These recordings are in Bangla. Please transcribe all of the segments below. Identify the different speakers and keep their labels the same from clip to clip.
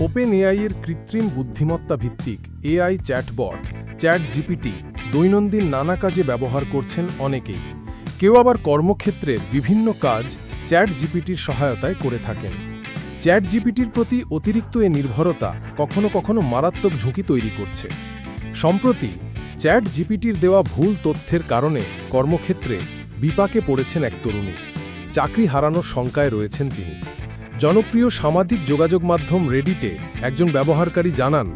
Speaker 1: ওপেন এআইয়ের কৃত্রিম বুদ্ধিমত্তা ভিত্তিক এআই চ্যাটবট চ্যাট জিপিটি দৈনন্দিন নানা কাজে ব্যবহার করছেন অনেকেই। কেউ আবার কর্মক্ষেত্রের বিভিন্ন কাজ চ্যাট জিপিটির সহায়তায় করে থাকেন। চ্যাট জিপিটির প্রতি অতিরিক্ত এ নির্ভরতা কখনো কখনো মারাত্মক ঝুঁকি তৈরি করছে। সম্প্রতি চ্যাট জিপিটির দেওয়া ভুল তথ্যের কারণে কর্মক্ষেত্রে বিপাকে পড়েছেন এক তরুণী। চাকরি হারানোর শঙ্কায় রয়েছেন তিনি। জনপ্রিয় সামাজিক যোগাযোগ মাধ্যম রেডিটে একজন ব্যবহারকারী জানান,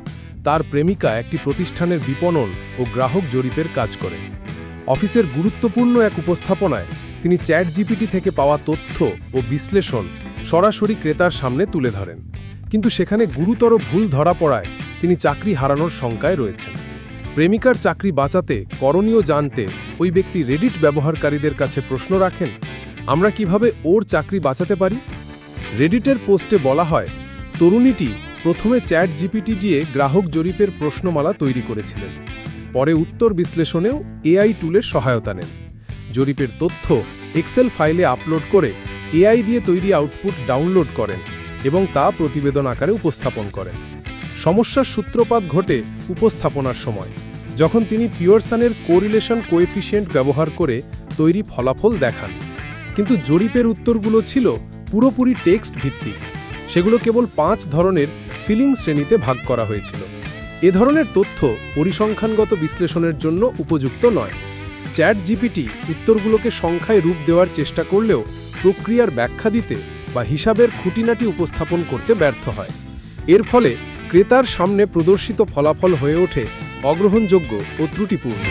Speaker 1: তার প্রেমিকা একটি প্রতিষ্ঠানের বিপণন ও গ্রাহক জরিপের কাজ করেন অফিসের গুরুত্বপূর্ণ এক উপস্থাপনায় তিনি চ্যাট জিপিটি থেকে পাওয়া তথ্য ও বিশ্লেষণ সরাসরি ক্রেতার সামনে তুলে ধরেন। কিন্তু সেখানে গুরুতর ভুল ধরা পড়ায় তিনি চাকরি হারানোর শঙ্কায় রয়েছেন। প্রেমিকার চাকরি বাঁচাতে করণীয় জানতে ওই ব্যক্তি রেডিট ব্যবহারকারীদের কাছে প্রশ্ন রাখেন, আমরা কীভাবে ওর চাকরি বাঁচাতে পারি? রেডিটের পোস্টে বলা হয়, তরুণীটি প্রথমে চ্যাট জিপিটি দিয়ে গ্রাহক জরিপের প্রশ্নমালা তৈরি করেছিলেন। পরে উত্তর বিশ্লেষণেও এআই টুলের সহায়তা নেন। জরিপের তথ্য এক্সেল ফাইলে আপলোড করে এআই দিয়ে তৈরি আউটপুট ডাউনলোড করেন এবং তা প্রতিবেদন আকারে উপস্থাপন করেন। সমস্যার সূত্রপাত ঘটে উপস্থাপনার সময়, যখন তিনি পিওরসানের কোরিলেশন কোএফিসিয়েন্ট ব্যবহার করে তৈরি ফলাফল দেখান। কিন্তু জরিপের উত্তরগুলো ছিল পুরোপুরি টেক্সট ভিত্তিক। সেগুলো কেবল পাঁচ ধরনের ফিলিং শ্রেণীতে ভাগ করা হয়েছিল। এ ধরনের তথ্য পরিসংখ্যানগত বিশ্লেষণের জন্য উপযুক্ত নয়। চ্যাট জিপিটি উত্তরগুলোকে সংখ্যায় রূপ দেওয়ার চেষ্টা করলেও প্রক্রিয়ার ব্যাখ্যা দিতে বা হিসাবের খুঁটিনাটি উপস্থাপন করতে ব্যর্থ হয়। এর ফলে ক্রেতার সামনে প্রদর্শিত ফলাফল হয়ে ওঠে অগ্রহণযোগ্য ও ত্রুটিপূর্ণ।